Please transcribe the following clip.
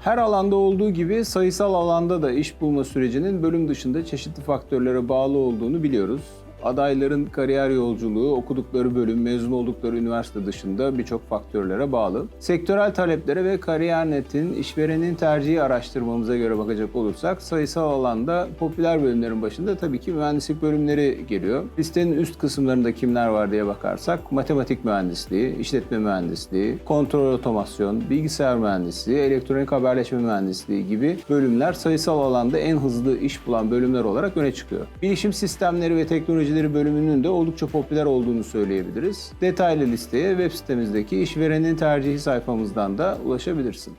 Her alanda olduğu gibi sayısal alanda da iş bulma sürecinin bölüm dışında çeşitli faktörlere bağlı olduğunu biliyoruz. Adayların kariyer yolculuğu, okudukları bölüm, mezun oldukları üniversite dışında birçok faktörlere bağlı. Sektörel taleplere ve KariyerNet'in işverenin tercihi araştırmamıza göre bakacak olursak sayısal alanda popüler bölümlerin başında tabii ki mühendislik bölümleri geliyor. Listenin üst kısımlarında kimler var diye bakarsak matematik mühendisliği, işletme mühendisliği, kontrol otomasyon, bilgisayar mühendisliği, elektronik haberleşme mühendisliği gibi bölümler sayısal alanda en hızlı iş bulan bölümler olarak öne çıkıyor. Bilişim sistemleri ve teknolojileri bölümünün de oldukça popüler olduğunu söyleyebiliriz. Detaylı listeye web sitemizdeki işverenin tercihi sayfamızdan da ulaşabilirsin.